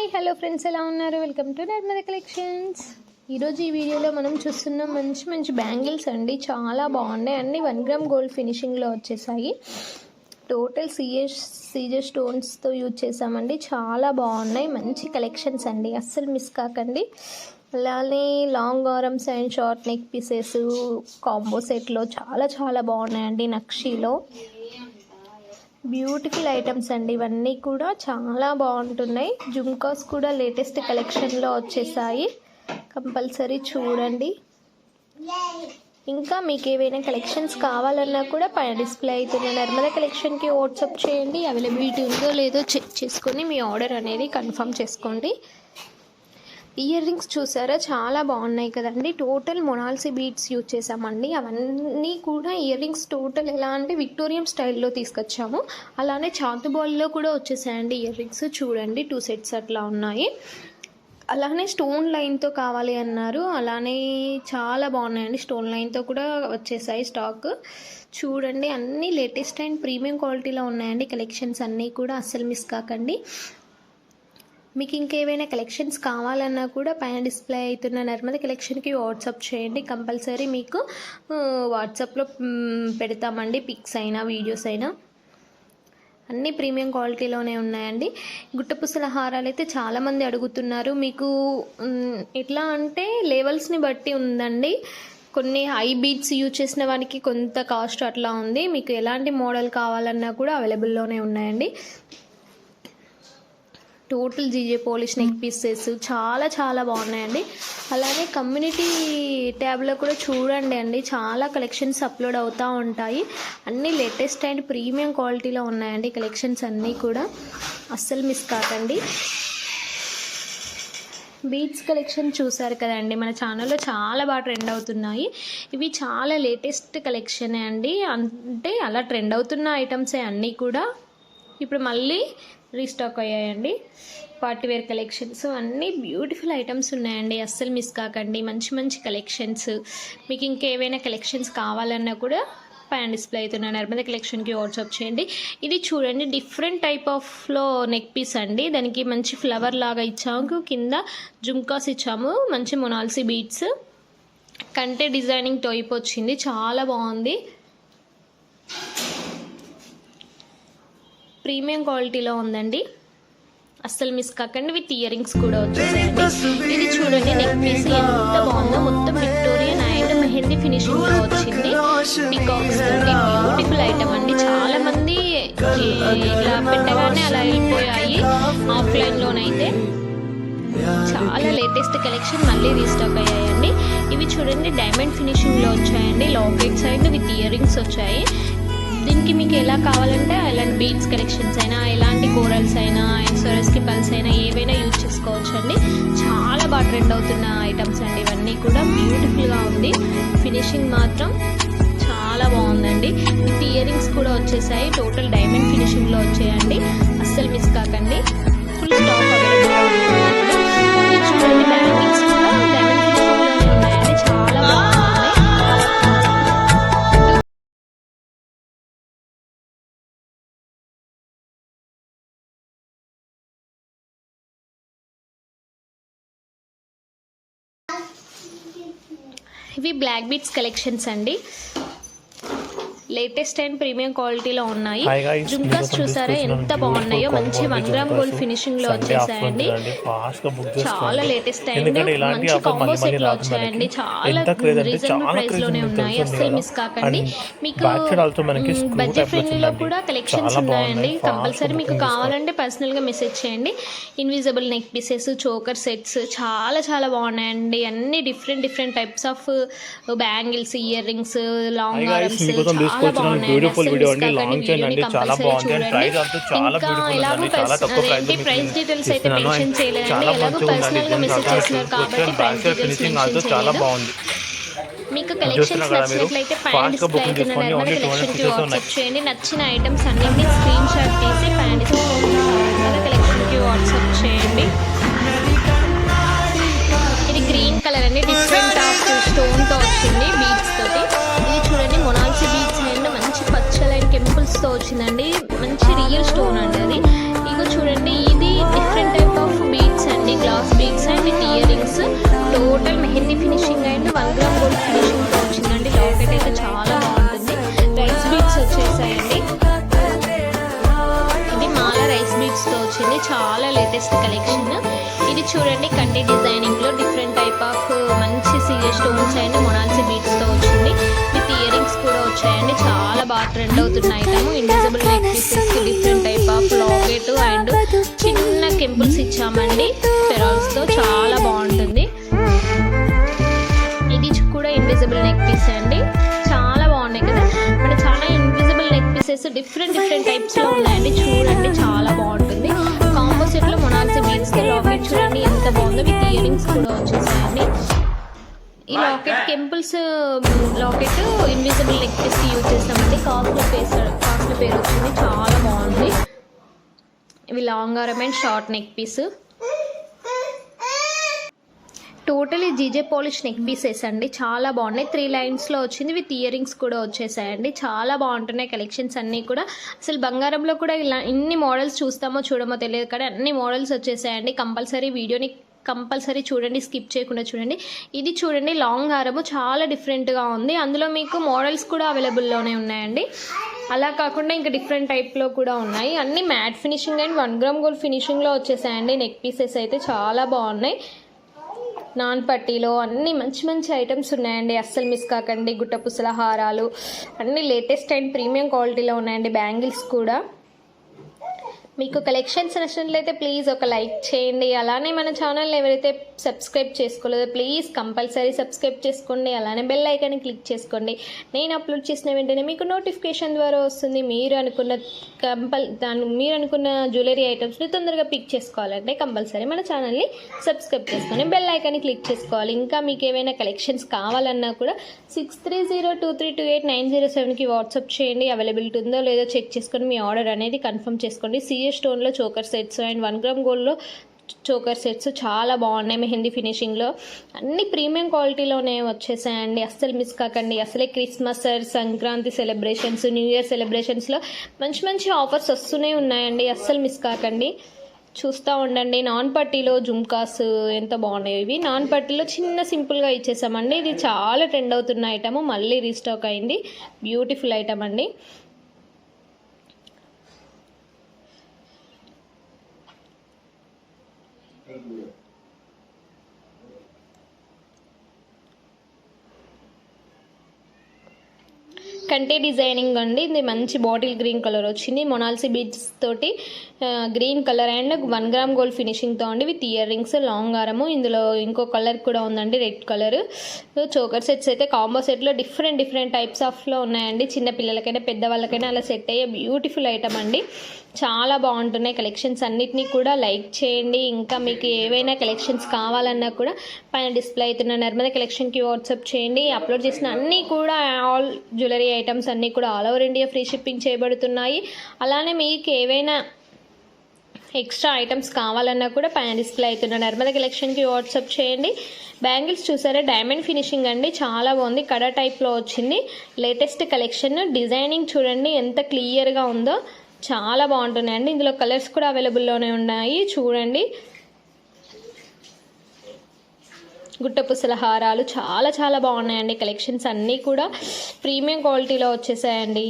Hi hello friends ఎలా ఉన్నారు? Welcome to Narmada collections. ఈరోజు ఈ వీడియోలో మనం చూస్తున్న మంచి మంచి బ్యాంగిల్స్ అండి. చాలా బాగున్నాయి. అన్ని వన్ గ్రామ్ గోల్డ్ ఫినిషింగ్లో వచ్చేసాయి. టోటల్ సిఎస్ సీజర్ స్టోన్స్తో యూజ్ చేసామండి. చాలా బాగున్నాయి. మంచి కలెక్షన్స్ అండి. అస్సలు మిస్ కాకండి. అలానే long arms and short neck pieces combo సెట్లో చాలా చాలా బాగున్నాయండి నక్షీలో. బ్యూటిఫుల్ ఐటమ్స్ అండి. ఇవన్నీ కూడా చాలా బాగుంటున్నాయి. జుమ్కాస్ కూడా లేటెస్ట్ కలెక్షన్లో వచ్చేసాయి. కంపల్సరీ చూడండి. ఇంకా మీకు ఏవైనా కలెక్షన్స్ కావాలన్నా కూడా పైన డిస్ప్లే అవుతున్న నర్మద కలెక్షన్కి వాట్సాప్ చేయండి. అవైలబిలిటీ ఉందో లేదో చెక్ చేసుకొని మీ ఆర్డర్ అనేది కన్ఫర్మ్ చేసుకోండి. ఇయర్ రింగ్స్ చూసారా? చాలా బాగున్నాయి కదండి. టోటల్ మొనాల్సీ బీట్స్ యూజ్ చేసామండి అవన్నీ కూడా ఇయర్ రింగ్స్ టోటల్ ఎలా అంటే విక్టోరియం స్టైల్లో తీసుకొచ్చాము. అలానే చాతుబాల్లో కూడా వచ్చేసాయండి ఇయర్ రింగ్స్ చూడండి టూ సెట్స్ అట్లా ఉన్నాయి. అలానే స్టోన్ లైన్తో కావాలి అన్నారు. అలానే చాలా బాగున్నాయండి. స్టోన్ లైన్తో కూడా వచ్చేసాయి స్టాక్ చూడండి అన్నీ లేటెస్ట్ అండ్ ప్రీమియం క్వాలిటీలో ఉన్నాయండి. కలెక్షన్స్ అన్నీ కూడా అస్సలు మిస్ కాకండి. మీకు ఇంకేమైనా కలెక్షన్స్ కావాలన్నా కూడా పైన డిస్ప్లే అవుతున్న నర్మద కలెక్షన్కి వాట్సాప్ చేయండి. కంపల్సరీ మీకు వాట్సాప్లో పెడతామండి పిక్స్ అయినా వీడియోస్ అయినా. అన్నీ ప్రీమియం క్వాలిటీలోనే ఉన్నాయండి. గుట్టపుసల హారాలు అయితే చాలామంది అడుగుతున్నారు. మీకు ఎట్లా అంటే లెవెల్స్ని బట్టి ఉందండి. కొన్ని హై బీట్స్ యూజ్ చేసిన వానికి కొంత కాస్ట్ అట్లా ఉంది. మీకు ఎలాంటి మోడల్ కావాలన్నా కూడా అవైలబుల్లోనే ఉన్నాయండి. Total GJ polish neck pieces చాలా చాలా బాగున్నాయండి. అలానే కమ్యూనిటీ ట్యాబ్లో కూడా చూడండి అండి. చాలా కలెక్షన్స్ అప్లోడ్ అవుతూ ఉంటాయి. అన్నీ లేటెస్ట్ అండ్ ప్రీమియం క్వాలిటీలో ఉన్నాయండి కలెక్షన్స్ అన్నీ కూడా. అస్సలు మిస్ కాకండి. బీట్స్ కలెక్షన్ చూసారు కదండి. మన ఛానల్లో చాలా బాగా ట్రెండ్ అవుతున్నాయి. ఇవి చాలా లేటెస్ట్ కలెక్షనే అండి. అంటే అలా ట్రెండ్ అవుతున్న ఐటమ్సే అన్నీ కూడా. ఇప్పుడు మళ్ళీ రీస్టాక్ అయ్యాయండి. పార్టీ వేర్ కలెక్షన్స్ అన్నీ బ్యూటిఫుల్ ఐటమ్స్ ఉన్నాయండి. అస్సలు మిస్ కాకండి. మంచి మంచి కలెక్షన్స్ మీకు ఇంకేవైనా కలెక్షన్స్ కావాలన్నా కూడా పైన డిస్ప్లే అవుతున్న నర్మద కలెక్షన్కి వాట్సాప్ చేయండి. ఇది చూడండి డిఫరెంట్ టైప్ ఆఫ్లో నెక్ పీస్ అండి. దానికి మంచి ఫ్లవర్ లాగా ఇచ్చాము. కింద జుమ్కాస్ ఇచ్చాము. మంచి మొనాల్సీ బీట్స్ కంటే డిజైనింగ్ టైప్ వచ్చింది చాలా బాగుంది. ప్రీమియం క్వాలిటీలో ఉందండి. అస్సలు మిస్ కాకండి విత్ ఇయర్ రింగ్స్ కూడా వచ్చేసాయండి ఇది చూడండి నెక్ పీస్ ఎంత బాగుందో. మొత్తం విక్టోరియన్ అండ్ మెహందీ ఫినిషింగ్లో వచ్చింది. పికాక్స్ తోటి బ్యూటిఫుల్ ఐటమ్ అండి. చాలా మంది ఇట్లా పెట్టగానే అలా వెళ్ళిపోయాయి ఆఫ్లైన్ లోనైతే చాలా లేటెస్ట్ కలెక్షన్ మళ్ళీ రీస్టాక్ అయ్యాయండి. ఇవి చూడండి డైమండ్ ఫినిషింగ్లో వచ్చాయండి. Lockets and with ear rings వచ్చాయి. దీనికి మీకు ఎలా కావాలంటే అలాంటి బీట్స్ కలెక్షన్స్ అయినా ఎలాంటి కోరల్స్ అయినా ఎక్సోరస్కి పల్స్ అయినా ఏవైనా యూజ్ చేసుకోవచ్చు అండి చాలా బాగా ట్రెండ్ అవుతున్న ఐటమ్స్ అండి ఇవన్నీ కూడా. బ్యూటిఫుల్గా ఉంది. ఫినిషింగ్ మాత్రం చాలా బాగుందండి. విత్ ఇయర్ రింగ్స్ కూడా వచ్చేసాయి. టోటల్ డైమండ్ ఫినిషింగ్లో వచ్చాయండి. అస్సలు మిస్ కాకండి. ఫుల్ స్టాక్ అవైలబుల్ చూడండి బ్యాంగిల్స్ ఇవి బ్లాక్ బీట్స్ కలెక్షన్స్ అండి. లేటెస్ట్ అండ్ ప్రీమియం క్వాలిటీలో ఉన్నాయి. జుమ్కాస్ మీకోసం చూసారా? ఎంత బాగున్నాయో. మంచి వన్ గ్రామ్. గోల్డ్ ఫినిషింగ్లో వచ్చేసాయండి. చాలా. Latest and. మంచి కాంబో సెట్లో వచ్చాయండి. చాలా రీజనబుల్ ప్రైస్లోనే ఉన్నాయి. అస్సలు కదా. మిస్ కాకండి. మీకు బడ్జెట్లో ఫ్రెండ్లీలో వచ్చిందండి. కూడా కలెక్షన్స్ ఉన్నాయండి. కంపల్సరీ మీకు కావాలంటే పర్సనల్గా మెసేజ్ చేయండి. Invisible neck pieces choker sets చాలా చాలా బాగున్నాయండి. అన్ని different different types of bangles ear rings long arms తీసుకొచ్చిన video మిస్ అండి. chain వీడియోని అండి. చాలా బాగుంది. చూడండి price అంతా చాలా ఎలాగో ఉందండి. చాలా తక్కువ ప్రైస్ మీకు డీటెయిల్స్ అయితే. మెన్షన్ చాలా ఎలాగో. పర్సనల్గా మెసేజ్ చేస్తున్నారు కాబట్టి ప్రైస్ డీటెయిల్స్ మెన్షన్ చాలా చేయలేదు బాగుంది మీకు కలెక్షన్స్? నచ్చినట్లయితే పైన డిస్ప్లే చేసుకోండి. నెంబర్ కలెక్షన్కి 200 pieces వాట్సాప్ చేయండి నచ్చిన ఐటమ్స్ అన్నింటినీ స్క్రీన్ షాట్ తీసి చాలా లేటెస్ట్ కలెక్షన్ ఇది చూడండి కంటి డిజైనింగ్లో డిఫరెంట్ టైప్ ఆఫ్ మంచి సీరియస్ స్టోన్స్ అండ్ మొనాల్సి బీట్స్తో వచ్చింది. విత్ ఇయర్ రింగ్స్ కూడా వచ్చాయండి. చాలా బాగా ట్రెండ్ అవుతున్న item invisible neck పీసెస్కి different type of locket and చిన్న కెంపుల్స్ ఇచ్చామండి. ఫెరాల్స్తో చాలా బాగుంటుంది. ఇది కూడా ఇన్విజిబుల్ నెక్ పీస్ అండి. చాలా బాగున్నాయి కదా. మన చాలా invisible neck pieces different different టైప్స్లో ఉన్నాయండి. చూడండి చాలా బాగుంటుంది. కాంబో లో మొనాల్సి లాకెట్ చూడండి ఎంత బాగుందో విత్ ఇయర్ రింగ్స్ కూడా వచ్చేసాయండి. ఈ locket కెంపుల్స్ locket invisible neck piece use చేస్తామండి. కాస్ట్ పేస్ కాస్ట్ పేరు వచ్చింది. చాలా బాగుంది. ఇవి long arm short neck piece. Totally GJ polish neck pieces అండి. చాలా బాగున్నాయి. త్రీ లైన్స్లో వచ్చింది. విత్ ఇయరింగ్స్ కూడా వచ్చేసాయండి. చాలా బాగుంటున్నాయి కలెక్షన్స్ అన్నీ కూడా. అసలు బంగారంలో కూడా ఇలా ఇన్ని మోడల్స్ చూస్తామో చూడమో తెలియదు కానీ అన్ని మోడల్స్ వచ్చేసాయండి. కంపల్సరీ వీడియోని కంపల్సరీ చూడండి. స్కిప్ చేయకుండా చూడండి. ఇది చూడండి. లాంగ్ హారము. చాలా డిఫరెంట్గా ఉంది. అందులో మీకు మోడల్స్ కూడా అవైలబుల్లోనే ఉన్నాయండి. అలా కాకుండా ఇంకా డిఫరెంట్ టైప్లో కూడా ఉన్నాయి. అన్ని matte finishing and one gram gold ఫినిషింగ్లో వచ్చేసాయండి. నెక్ పీసెస్ అయితే చాలా బాగున్నాయి. నాన్ పట్టీలో అన్ని మంచి మంచి ఐటమ్స్ ఉన్నాయండి. అస్సలు మిస్ కాకండి. గుట్ట పుసల హారాలు అన్ని లేటెస్ట్ అండ్ ప్రీమియం క్వాలిటీలో ఉన్నాయండి. బ్యాంగిల్స్ కూడా. మీకు కలెక్షన్స్ నచ్చినట్లయితే ప్లీజ్ ఒక లైక్ చేయండి. అలానే మన ఛానల్ ఎవరైతే సబ్స్క్రైబ్ చేసుకోలేదో ప్లీజ్ కంపల్సరీ సబ్స్క్రైబ్ చేసుకోండి. అలానే బెల్ ఐకాన్ని క్లిక్ చేసుకోండి. నేను అప్లోడ్ చేసిన వెంటనే మీకు నోటిఫికేషన్ ద్వారా వస్తుంది. మీరు అనుకున్న కంపల్ దాని మీరు అనుకున్న జ్యువెలరీ ఐటమ్స్ని తొందరగా పిక్ చేసుకోవాలంటే కంపల్సరీ మన ఛానల్ని సబ్స్క్రైబ్ చేసుకొని బెల్ ఐకాన్ని క్లిక్ చేసుకోవాలి. ఇంకా మీకు ఏమైనా కలెక్షన్స్ కావాలన్నా కూడా six three zero two three two eight nine zero సెవెన్కి వాట్సాప్ చేయండి. అవైలబిలిటీ ఉందో లేదో చెక్ చేసుకొని మీ ఆర్డర్ అనేది కన్ఫర్మ్ చేసుకోండి. CS స్టోన్లో choker sets and one gram గోల్డ్లో చోకర్ సెట్స్ చాలా బాగున్నాయి మెహందీ ఫినిషింగ్లో. అన్ని ప్రీమియం క్వాలిటీలోనే వచ్చేసాయండి. అస్సలు మిస్ కాకండి. అసలే Christmas Sankranti celebrations new year సెలబ్రేషన్స్లో మంచి మంచి ఆఫర్స్ వస్తూనే ఉన్నాయండి. అస్సలు మిస్ కాకండి. చూస్తూ ఉండండి. నాన్ పట్టీలో జుమ్కాస్ ఎంత బాగున్నాయి. ఇవి నాన్ పట్టీలో చిన్న సింపుల్గా ఇచ్చేసామండి. ఇది చాలా ట్రెండ్ అవుతున్న ఐటమ్. మళ్ళీ రీస్టాక్ అయింది. బ్యూటిఫుల్ ఐటమ్ అండి. కంటే డిజైనింగ్ అండి. ఇది మంచి బాటిల్ గ్రీన్ కలర్ వచ్చింది. మొనాల్సీ బీడ్స్ తోటి green colour and one gram gold ఫినిషింగ్తో అండి విత్ ఇయర్ రింగ్స్ లాంగ్ ఆరము. ఇందులో ఇంకో కలర్ కూడా ఉందండి రెడ్ కలర్. చోకర్ సెట్స్ అయితే కాంబో సెట్లో డిఫరెంట్ డిఫరెంట్ టైప్స్ ఆఫ్లో ఉన్నాయండి. చిన్న పిల్లలకైనా పెద్దవాళ్ళకైనా అలా సెట్ అయ్యే బ్యూటిఫుల్ ఐటమ్ అండి. చాలా బాగుంటున్నాయి కలెక్షన్స్ అన్నిటినీ కూడా లైక్ చేయండి. ఇంకా మీకు ఏవైనా కలెక్షన్స్ కావాలన్నా కూడా పైన డిస్ప్లే అవుతున్న నర్మద కలెక్షన్కి వాట్సాప్ చేయండి. అప్లోడ్ చేసిన అన్నీ కూడా ఆల్ జ్యువెలరీ ఐటమ్స్ అన్నీ కూడా all over India free shipping చేయబడుతున్నాయి. అలానే మీకు ఏవైనా ఎక్స్ట్రా ఐటమ్స్ కావాలన్నా కూడా పైన డిస్ప్లే అవుతున్న నర్మద కలెక్షన్కి వాట్సాప్ చేయండి. బ్యాంగిల్స్ చూసారా? డైమండ్ ఫినిషింగ్ అండి. చాలా బాగుంది. కడ టైప్లో వచ్చింది. Latest collection. డిజైనింగ్ చూడండి ఎంత క్లియర్గా ఉందో. చాలా బాగుంటున్నాయండి. ఇందులో కలర్స్ కూడా అవైలబుల్లోనే ఉన్నాయి. చూడండి. గుట్టపుసల హారాలు చాలా చాలా బాగున్నాయండి. కలెక్షన్స్ అన్నీ కూడా ప్రీమియం క్వాలిటీలో వచ్చేసాయండి.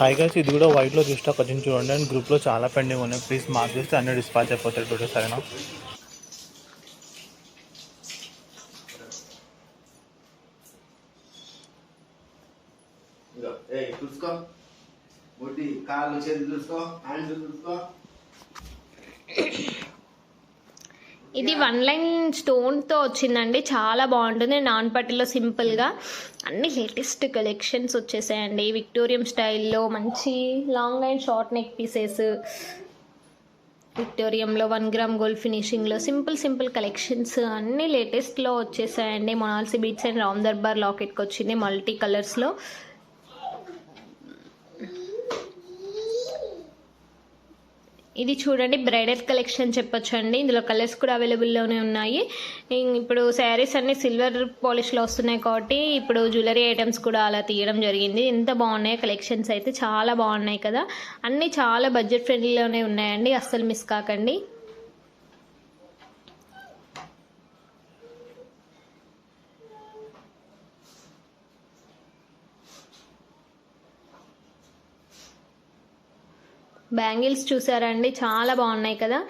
హాయ్ గైస్ ఇది కూడా వైట్లో రీస్టాక్ కొంచెం చూడండి. అండ్ గ్రూప్లో చాలా పెండింగ్ ఉన్నాయి. ప్లీజ్ మార్క్ చేస్తే అన్ని డిస్పాచ్ అయిపోతాయి. సరేనా? చేతులు చూసుకో హ్యాండ్స్ చూసుకో. ఇది వన్ లైన్ స్టోన్తో వచ్చిందండి. చాలా బాగుంటుంది. నాన్ పట్టిలో సింపుల్గా అన్ని లేటెస్ట్ కలెక్షన్స్ వచ్చేసాయండి. విక్టోరియం స్టైల్లో మంచి long and short neck pieces. విక్టోరియంలో one gram gold ఫినిషింగ్లో సింపుల్ సింపుల్ కలెక్షన్స్ అన్నీ లేటెస్ట్లో వచ్చేసాయండి. మొనాల్సీ బీట్స్ అండ్ రామ్ దర్బార్ లాకెట్కి వచ్చింది. మల్టీ కలర్స్లో ఇది చూడండి బ్రైడల్ కలెక్షన్ చెప్పొచ్చు అండి ఇందులో కలర్స్ కూడా అవైలబుల్లోనే ఉన్నాయి. ఇం- ఇప్పుడు శారీస్ అన్ని సిల్వర్ పాలిష్లో వస్తున్నాయి కాబట్టి ఇప్పుడు జ్యువెలరీ ఐటమ్స్ కూడా అలా తీయడం జరిగింది. ఎంత బాగున్నాయి కలెక్షన్స్ అయితే చాలా బాగున్నాయి కదా. అన్నీ చాలా బడ్జెట్ ఫ్రెండ్లీలోనే ఉన్నాయండి. అస్సలు మిస్ కాకండి. బ్యాంగిల్స్ చూసారండి చాలా బాగున్నాయి కదా.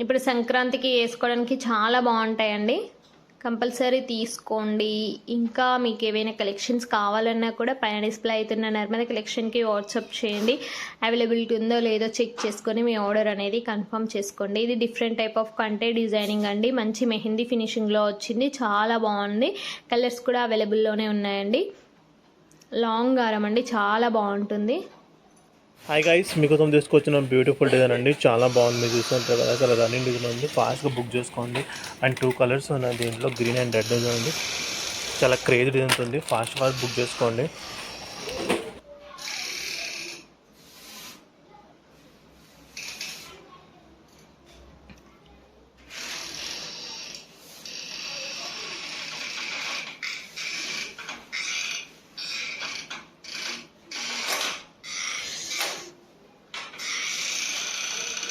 ఇప్పుడు సంక్రాంతికి వేసుకోవడానికి చాలా బాగుంటాయండి. కంపల్సరీ తీసుకోండి. ఇంకా మీకు ఏవైనా కలెక్షన్స్ కావాలన్నా కూడా పైన డిస్ప్లే అవుతున్న నర్మద కలెక్షన్కి వాట్సాప్ చేయండి. అవైలబిలిటీ ఉందో లేదో చెక్ చేసుకొని మీ ఆర్డర్ అనేది కన్ఫర్మ్ చేసుకోండి. ఇది డిఫరెంట్ టైప్ ఆఫ్ కంటే డిజైనింగ్ అండి. మంచి మెహందీ ఫినిషింగ్లో వచ్చింది. చాలా బాగుంది. కలర్స్ కూడా అవైలబుల్లోనే ఉన్నాయండి. లాంగ్ గారం అండి చాలా బాగుంటుంది. హాయ్ గైస్ మీకోసం తీసుకొచ్చిన బ్యూటిఫుల్ డిజైన్ అండి. చాలా బాగుంది. మీరు కదా చాలా రన్నింగ్ డిజైన్ ఉంది. ఫాస్ట్గా బుక్ చేసుకోండి. అండ్ టూ కలర్స్ ఉన్నాయి దీంట్లో గ్రీన్ అండ్ రెడ్ డిజైన్ ఉంది చాలా క్రేజ్ డిజైన్స్ ఉంది. ఫాస్ట్ ఫాస్ట్ బుక్ చేసుకోండి.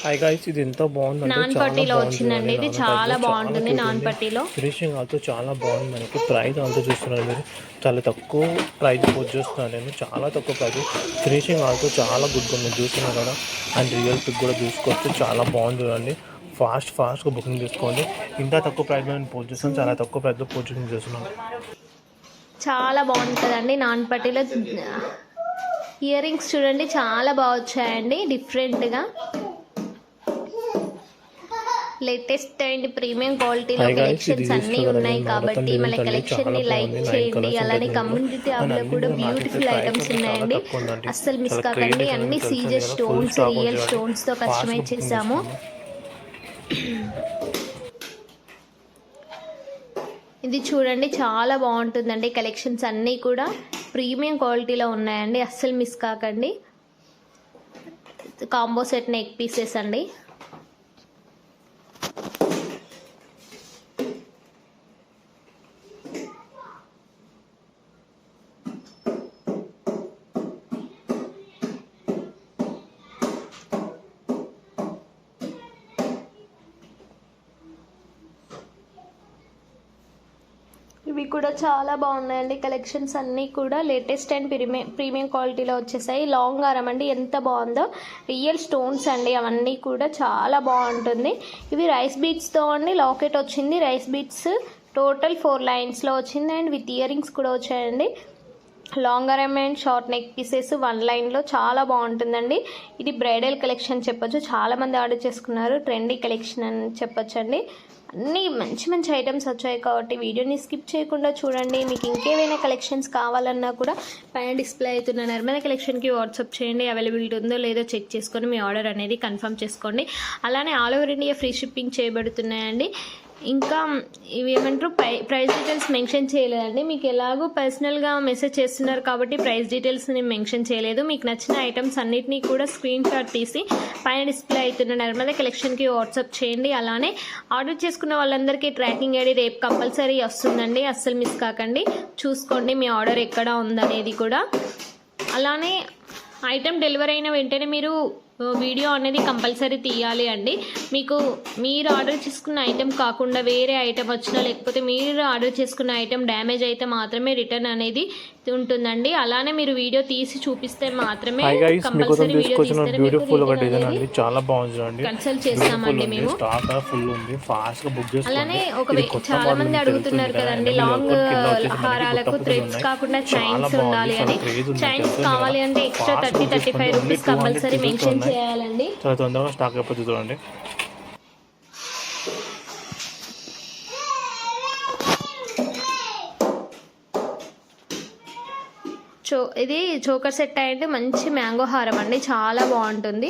హాయ్ గైస్ ఇది ఎంత బాగుందంటే నాన్ పట్టీలో బాగుంది. వచ్చిందండి. ఇది చాలా బాగుంటుంది నాన్ పట్టీలో ఫినిషింగ్ ఆల్తో చాలా బాగుంది మనకి. ప్రైస్ ఆల్తో చూస్తున్నారు మీరు. చాలా తక్కువ ప్రైస్ పోస్ట్ చేస్తున్నాను నేను చాలా తక్కువ ప్రైస్ ఫినిషింగ్ ఆల్తో చాలా గుడ్గా ఉంది. చూస్తున్నారు కదా. అండ్ రియల్ పిక్ కూడా చూసుకోవచ్చు. చాలా బాగుంది చూడండి. ఫాస్ట్ ఫాస్ట్గా బుకింగ్ చేసుకోండి. ఇంత తక్కువ ప్రైస్లో నేను పోస్ట్ చేస్తాను చాలా తక్కువ ప్రైస్లో పోస్టింగ్ చేస్తున్నాను. చాలా బాగుంది కదండి నాన్ పట్టీలో ఇయర్ రింగ్స్ చూడండి. చాలా బాగా వచ్చాయండి. డిఫరెంట్గా లేటెస్ట్ అండ్ ప్రీమియం క్వాలిటీలో కలెక్షన్స్ అన్నీ ఉన్నాయి కాబట్టి మన డిజైన్ కలెక్షన్ని చాలా లైక్ చేయండి. అలానే కమ్యూనిటీ దీంట్లో. ట్యాబ్లో అండ్ కూడా బ్యూటిఫుల్ ఐటమ్స్ ఉన్నాయండి. అస్సలు మిస్ కాకండి. అన్ని సీజర్ స్టోన్స్ రియల్ స్టోన్స్తో కస్టమైజ్ చేసుకోండి. ఇది చూడండి చాలా బాగుంటుందండి కలెక్షన్స్ అన్నీ కూడా. ప్రీమియం క్వాలిటీలో ఉన్నాయండి. అస్సలు మిస్ కాకండి. కాంబో సెట్ నెక్ పీసెస్ అండి ఇవి కూడా చాలా బాగున్నాయండి. కలెక్షన్స్ అన్నీ కూడా లేటెస్ట్ అండ్ ప్రీమియం ప్రీమియం క్వాలిటీలో వచ్చేసాయి. లాంగ్ ఆరం అండి ఎంత బాగుందో. రియల్ స్టోన్స్ అండి అవన్నీ కూడా చాలా బాగుంటుంది. ఇవి రైస్ బీట్స్తో అండి లాకెట్ వచ్చింది. రైస్ బీట్స్ టోటల్ ఫోర్ లైన్స్లో వచ్చింది అండ్ విత్ ఇయరింగ్స్ కూడా వచ్చాయండి. లాంగ్ హారం and short neck pieces one లైన్లో చాలా బాగుంటుందండి. ఇది బ్రైడల్ కలెక్షన్ చెప్పొచ్చు. చాలామంది ఆర్డర్ చేసుకున్నారు. ట్రెండీ కలెక్షన్ అని చెప్పొచ్చండి. అన్నీ మంచి మంచి ఐటమ్స్ వచ్చాయి కాబట్టి వీడియోని స్కిప్ చేయకుండా చూడండి. మీకు ఇంకేమైనా కలెక్షన్స్ కావాలన్నా కూడా పైన డిస్ప్లే అవుతున్న నర్మద కలెక్షన్కి వాట్సాప్ చేయండి. అవైలబిలిటీ ఉందో లేదో చెక్ చేసుకొని మీ ఆర్డర్ అనేది కన్ఫర్మ్ చేసుకోండి. అలానే all over India free shipping చేయబడుతున్నాయండి. ఇంకా ఇవి ఏమంటారు? ప్రై ప్రైస్ డీటెయిల్స్ మెన్షన్ చేయలేదండి. మీకు ఎలాగో పర్సనల్గా మెసేజ్ చేస్తున్నారు కాబట్టి ప్రైస్ డీటెయిల్స్ నేను మెన్షన్ చేయలేదు. మీకు నచ్చిన ఐటమ్స్ అన్నిటినీ కూడా స్క్రీన్ షాట్ తీసి పైన డిస్ప్లే అవుతున్న నర్మద కలెక్షన్కి వాట్సాప్ చేయండి. అలానే ఆర్డర్ చేసుకున్న వాళ్ళందరికీ ట్రాకింగ్ ఐడి రేపు కంపల్సరీ వస్తుందండి. అస్సలు మిస్ కాకండి. చూసుకోండి మీ ఆర్డర్ ఎక్కడ ఉందనేది కూడా. అలానే ఐటమ్ డెలివరీ అయిన వెంటనే మీరు వీడియో అనేది కంపల్సరీ తీయాలి అండి. మీకు మీరు ఆర్డర్ చేసుకున్న ఐటెం కాకుండా వేరే ఐటెం వచ్చినా లేకపోతే మీరు ఆర్డర్ చేసుకున్న ఐటెం డ్యామేజ్ అయితే మాత్రమే రిటర్న్ అనేది ఉంటుందండి. అలానే మీరు వీడియో తీసి చూపిస్తే మాత్రమే కంపల్సరీ బ్యూటిఫుల్ ఒక డిజైన్ అండి చాలా బాగుంది కన్సల్ట్ చేస్తామండి మేము. స్టాక్ ఫుల్ ఉంది. ఫాస్ట్గా బుక్ చేసుకోండి. అలానే ఒక చాలా మంది అడుగుతున్నారు కదండి కదా, లాంగ్ మనకి హారాలకు థ్రెడ్స్. కాకుండా చైన్స్ ఉండాలి అని. చైన్స్ కావాలి. అంటే extra thirty thirty five rupees only 200 compulsory mention. చేయాలండి. చాలా తొందరగా స్టాక్ అయిపోతుంది చూడండి. ఇది చోకర్ సెట్ అంటే మంచి మ్యాంగో హారం అండి. చాలా బాగుంటుంది.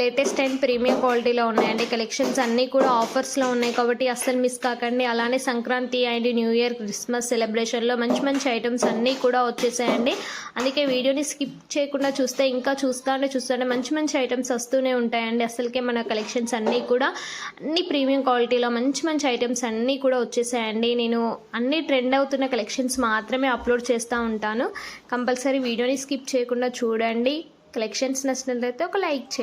లేటెస్ట్ అండ్ ప్రీమియం క్వాలిటీలో ఉన్నాయండి. కలెక్షన్స్ అన్నీ కూడా ఆఫర్స్లో ఉన్నాయి కాబట్టి అస్సలు మిస్ కాకండి. అలానే Sankranti and new year Christmas సెలబ్రేషన్లో మంచి మంచి ఐటమ్స్ అన్నీ కూడా వచ్చేసాయండి. అందుకే వీడియోని స్కిప్ చేయకుండా చూస్తే ఇంకా చూస్తానే చూస్తుంటే మంచి మంచి ఐటమ్స్ వస్తూనే ఉంటాయండి. అసలుకే మన కలెక్షన్స్ అన్నీ కూడా అన్ని ప్రీమియం క్వాలిటీలో మంచి మంచి ఐటమ్స్ అన్నీ కూడా వచ్చేసాయండి. నేను అన్ని ట్రెండ్ అవుతున్న కలెక్షన్స్ మాత్రమే అప్లోడ్ చేస్తూ ఉంటాను. కంపల్సరీ వీడియోని స్కిప్ చేయకుండా చూడండి. కలెక్షన్స్ నచ్చినట్లయితే ఒక లైక్ చేయండి.